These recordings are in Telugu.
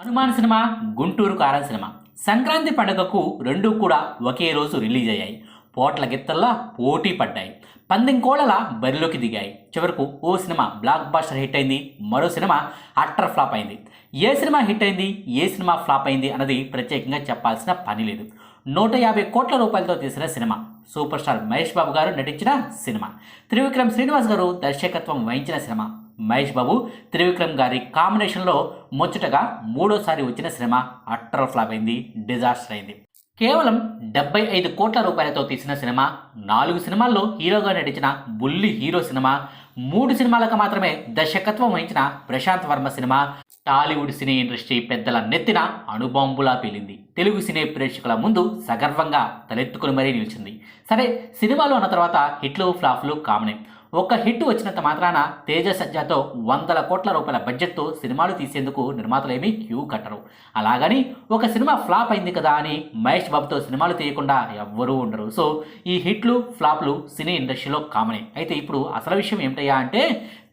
హనుమాన్ సినిమా గుంటూరు కారం సినిమా. సంక్రాంతి పండుగకు రెండు కూడా ఒకే రోజు రిలీజ్ అయ్యాయి. పోట్ల గిత్తల్లా పోటీ పడ్డాయి. పందెం కోళ్ళలా బరిలోకి దిగాయి. చివరకు ఓ సినిమా బ్లాక్ బాస్టర్ హిట్ అయింది మరో సినిమా అట్టర్ ఫ్లాప్ అయింది. ఏ సినిమా హిట్ అయింది ఏ సినిమా ఫ్లాప్ అయింది అన్నది ప్రత్యేకంగా చెప్పాల్సిన పని లేదు. నూట యాభై కోట్ల రూపాయలతో తీసిన cinema super star Mahesh Babu గారు నటించిన సినిమా. త్రివిక్రమ్ శ్రీనివాస్ గారు దర్శకత్వం వహించిన సినిమా. మహేష్ బాబు త్రివిక్రమ్ గారి కాంబినేషన్లో ముచ్చటగా మూడోసారి వచ్చిన సినిమా అట్టర్ ఫ్లాప్ అయింది డిజాస్టర్ అయింది. కేవలం డెబ్బై ఐదు కోట్ల రూపాయలతో తీసిన సినిమా నాలుగు సినిమాల్లో హీరోగా నటించిన బుల్లి హీరో సినిమా మూడు సినిమాలకు మాత్రమే దర్శకత్వం వహించిన Prashanth Varma cinema Tollywood cine industry పెద్దల నెత్తిన అణుబాంబులా పేలింది. తెలుగు సినీ ప్రేక్షకుల ముందు సగర్వంగా తలెత్తుకుని మరీ నిలిచింది. సరే సినిమాలు అన్న తర్వాత హిట్లు ఫ్లాప్లు కామనే. ఒక్క హిట్ వచ్చినంత మాత్రాన తేజ సజ్జాతో వందల కోట్ల రూపాయల బడ్జెట్తో సినిమాలు తీసేందుకు నిర్మాతలేమీ క్యూ కట్టరు. అలాగని ఒక సినిమా ఫ్లాప్ అయింది కదా అని మహేష్ బాబుతో సినిమాలు తీయకుండా ఎవ్వరూ ఉండరు. సో ఈ హిట్లు ఫ్లాప్లు సినీ ఇండస్ట్రీలో కామనే. అయితే ఇప్పుడు అసలు విషయం ఏమిటయ్యా అంటే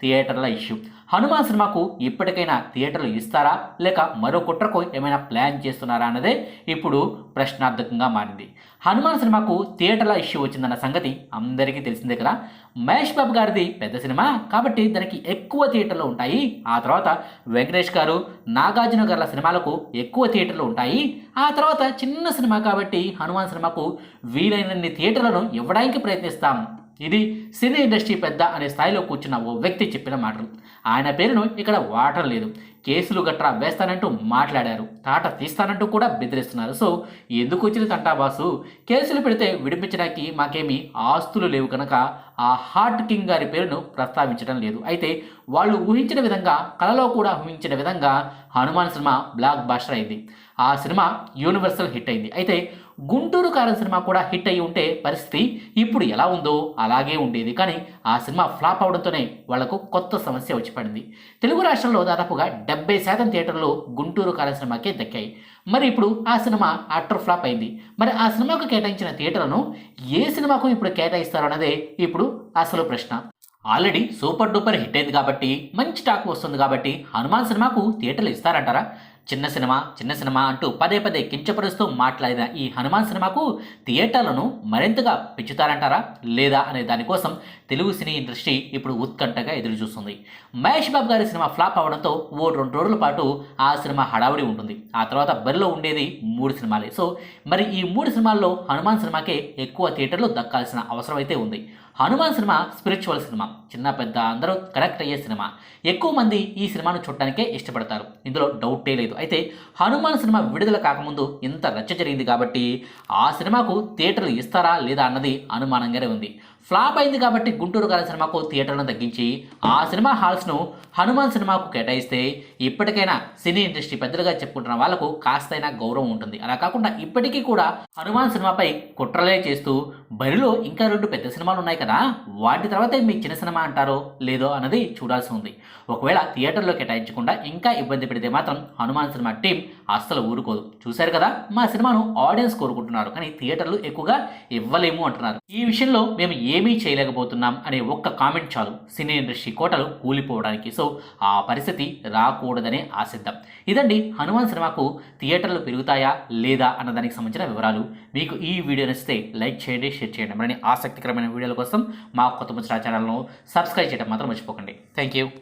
థియేటర్ల ఇష్యూ. హనుమాన్ సినిమాకు ఇప్పటికైనా థియేటర్లు ఇస్తారా? లేక మరో కుట్రకు ఏమైనా ప్లాన్ చేస్తున్నారా అన్నదే ఇప్పుడు ప్రశ్నార్థకంగా మారింది. హనుమాన్ సినిమాకు థియేటర్ల ఇష్యూ వచ్చిందన్న సంగతి అందరికీ తెలిసిందే కదా. మహేష్ బాబు గారిది పెద్ద సినిమా కాబట్టి దానికి ఎక్కువ థియేటర్లు ఉంటాయి. ఆ తర్వాత వెంకటేష్ గారు నాగార్జున గారుల సినిమాలకు ఎక్కువ థియేటర్లు ఉంటాయి. ఆ తర్వాత చిన్న సినిమా కాబట్టి హనుమాన్ సినిమాకు వీలైనన్ని థియేటర్లను ఇవ్వడానికి ప్రయత్నిస్తాం. ఇది సినీ ఇండస్ట్రీ పెద్ద అనే స్థాయిలో కూర్చున్న ఓ వ్యక్తి చెప్పిన మాటలు. ఆయన పేరును ఇక్కడ వాడటం లేదు. కేసులు గట్రా వేస్తానంటూ మాట్లాడారు. తాట తీస్తానంటూ కూడా బెదిరిస్తున్నారు. సో ఎందుకు వచ్చింది తంటాబాసు కేసులు పెడితే విడిపించడానికి మాకేమీ ఆస్తులు లేవు కనుక ఆ హార్ట్ కింగ్ గారి పేరును ప్రస్తావించడం లేదు. అయితే వాళ్ళు ఊహించిన విధంగా కళలో కూడా ఊహించిన విధంగా హనుమాన్ సినిమా బ్లాక్ బాస్టర్ అయింది. ఆ సినిమా యూనివర్సల్ హిట్ అయింది. అయితే గుంటూరు కారం సినిమా కూడా హిట్ అయి ఉంటే పరిస్థితి ఇప్పుడు ఎలా ఉందో అలాగే ఉండేది. కానీ ఆ సినిమా ఫ్లాప్ అవడంతోనే వాళ్ళకు కొత్త సమస్య వచ్చి పడింది. తెలుగు రాష్ట్రంలో దాదాపుగా డెబ్బై శాతం థియేటర్లు గుంటూరు కారం సినిమాకే దక్కాయి. మరి ఇప్పుడు ఆ సినిమా అట్టర్ ఫ్లాప్ అయింది. మరి ఆ సినిమాకు కేటాయించిన థియేటర్లను ఏ సినిమాకు ఇప్పుడు కేటాయిస్తారు అన్నదే ఇప్పుడు అసలు ప్రశ్న. ఆల్రెడీ సూపర్ డూపర్ హిట్ అయింది కాబట్టి మంచి టాక్ వస్తుంది కాబట్టి హనుమాన్ సినిమాకు థియేటర్లు ఇస్తారంటారా? చిన్న సినిమా చిన్న సినిమా అంటూ పదే పదే కించపరుస్తూ మాట్లాడిన ఈ హనుమాన్ సినిమాకు థియేటర్లను మరింతగా పెంచుతారంటారా లేదా అనే దానికోసం తెలుగు సినీ ఇండస్ట్రీ ఇప్పుడు ఉత్కంఠగా ఎదురు చూస్తుంది మహేష్ బాబు గారి సినిమా ఫ్లాప్ అవడంతో ఓ రెండు రోజుల పాటు ఆ సినిమా హడావుడి ఉంటుంది. ఆ తర్వాత బరిలో ఉండేది మూడు సినిమాలే. సో మరి ఈ మూడు సినిమాల్లో హనుమాన్ సినిమాకే ఎక్కువ థియేటర్లు దక్కాల్సిన అవసరం అయితే ఉంది. Hanuman cinema spiritual cinema. చిన్న పెద్ద అందరూ కనెక్ట్ అయ్యే సినిమా. ఎక్కువ మంది ఈ సినిమాను చూడటానికే ఇష్టపడతారు. ఇందులో డౌటే లేదు. అయితే హనుమాన్ సినిమా విడుదల కాకముందు ఇంత రచ్చ జరిగింది కాబట్టి ఆ సినిమాకు థియేటర్లు ఇస్తారా లేదా అన్నది అనుమానంగానే ఉంది. ఫ్లాప్ అయింది కాబట్టి గుంటూరు గారి సినిమాకు థియేటర్లను తగ్గించి ఆ సినిమా హాల్స్ను హనుమాన్ సినిమాకు కేటాయిస్తే ఇప్పటికైనా సినీ ఇండస్ట్రీ పెద్దలుగా చెప్పుకుంటున్న వాళ్ళకు కాస్తైనా గౌరవం ఉంటుంది. అలా కాకుండా ఇప్పటికీ కూడా హనుమాన్ సినిమాపై కుట్రలే చేస్తూ బరిలో ఇంకా రెండు పెద్ద సినిమాలు ఉన్నాయి కదా వాటి తర్వాతే మీ చిన్న సినిమా అంటారో లేదో అన్నది చూడాల్సి ఉంది. ఒకవేళ థియేటర్లో కేటాయించకుండా ఇంకా ఇబ్బంది పెడితే మాత్రం హనుమాన్ సినిమా టీం అస్సలు ఊరుకోదు. చూశారు కదా? మా సినిమాను ఆడియన్స్ కోరుకుంటున్నారు కానీ థియేటర్లు ఎక్కువగా ఇవ్వలేము అంటున్నారు. ఈ విషయంలో మేము ఏమీ చేయలేకపోతున్నాం అనే ఒక్క కామెంట్ చాలు. సినీ ఇండస్ట్రీ కోటలు కూలిపోవడానికి. సో ఆ పరిస్థితి రాకూడదనే ఆశిద్దాం. ఇదండి హనుమాన్ సినిమాకు థియేటర్లు పెరుగుతాయా లేదా అన్న దానికి సంబంధించిన వివరాలు. మీకు ఈ వీడియో నచ్చితే లైక్ చేయండి షేర్ చేయండి. మరిన్ని ఆసక్తికరమైన వీడియోల కోసం మా కొత్త ముచ్చట ఛానల్ను సబ్స్క్రైబ్ చేయడం మాత్రం మర్చిపోకండి. Thank you